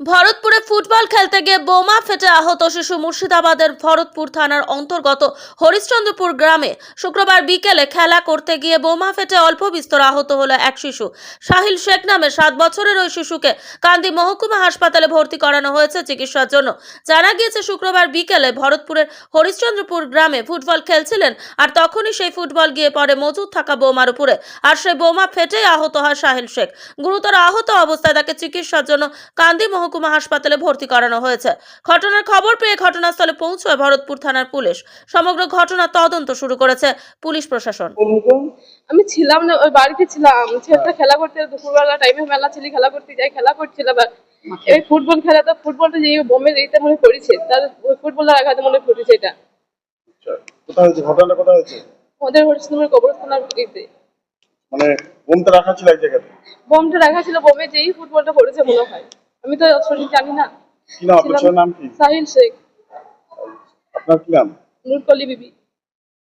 ভরতপুরে football খেলতে গিয়ে বোমা ফেটে আহত শিশু মুর্শিদাবাদের ভরতপুর থানার অন্তর্গত হরিশ্চন্দ্রপুর গ্রামে শুক্রবার বিকেলে খেলা করতে গিয়ে বোমা ফেটে অল্প বিস্তর আহত হলো এক শিশু। সাহিল শেখ নামে সাত বছরের ওই শিশুকে কান্দি মহকুমা হাসপাতালে ভর্তি করানো হয়েছে চিকিৎসার জন্য। জানা গিয়েছে, শুক্রবার বিকেলে ভরতপুরের হরিশ্চন্দ্রপুর গ্রামে ফুটবল খেলছিলেন আর তখনই সেই ফুটবল গিয়ে পড়ে মজুদ থাকা বোমার উপরে। আর সেই বোমা ফেটেই আহত হয় সাহিল শেখ। গুরুতর আহত অবস্থায় তাকে চিকিৎসার জন্য কান্দি মহকুমা হাসপাতালে ভর্তি করানো হয়েছে। ঘটনার খবর পেয়ে ঘটনাস্থলে পৌঁছয় ভরতপুর থানার পুলিশ। সমগ্র ঘটনা তদন্ত শুরু করেছে পুলিশ প্রশাসন। আমি ছিলাম না ওই বাড়িতে ছিলাম। ছেলেটা খেলা করতে দুপুরবেলা টাইমে মেলা ছেলে খেলা করতে যাই খেলা করছিল এই ফুটবল খেলা তো ফুটবলটা যে বোমের এইতে মনে পড়েছে তার ফুটবলের আঘাতে মনে পড়েছে এটা। আচ্ছা কোথায় হয়েছে? ঘটনাটা কোথায় হয়েছে? আমাদের হরিশ্চন্দ্রের কবরস্থানার এইতে মানে বোমটা রাখা ছিল এক জায়গাতে? বোমটা রাখা ছিল বোমে যেই ফুটবলটা পড়েছে মনে হয়। আমি তো সঠিক জানি না। কি নাম? আপনার নাম কি? সাহিল শেখ। আপনার কি নাম? নুরকলি বিবি।